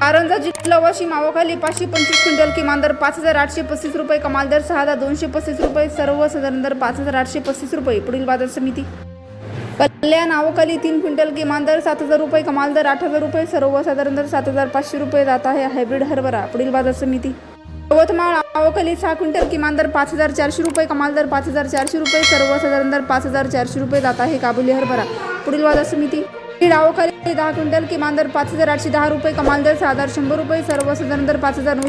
कारंजा जिल्हा वाशी मावाखाली पाचशे पंचवीस क्विंटल किमान दर पाच हजार आठशे पस्तीस रुपये कमाल दर सहा हजार दोनशे पस्तीस रुपये सर्वसाधारण दर पाच हजार आठशे पस्तीस रुपये पुढील बाजार समिती. कल्याण आवकाली तीन क्विंटल किमान दर सात हजार रुपये कमाल दर आठ हजार रुपये सर्वसाधारण दर सात हजार पाचशे रुपये जात आहे हायब्रिड हरभरा पुढील बाजार समिती. यवतमाळ आवकली सहा क्विंटल किमान दर पाच हजार चारशे रुपये कमाल दर पाच हजार चारशे रुपये सर्वसाधारण दर पाच हजार चारशे रुपये जात आहे काबुली हरभरा पुढील बाजार समिती. बीड दहा क्विंटल किमान दर पाच हजार आठशे दहा रुपये कमाल दर सहा शंभर रुपये सर्वसाधारण दर पाच हजार नऊशे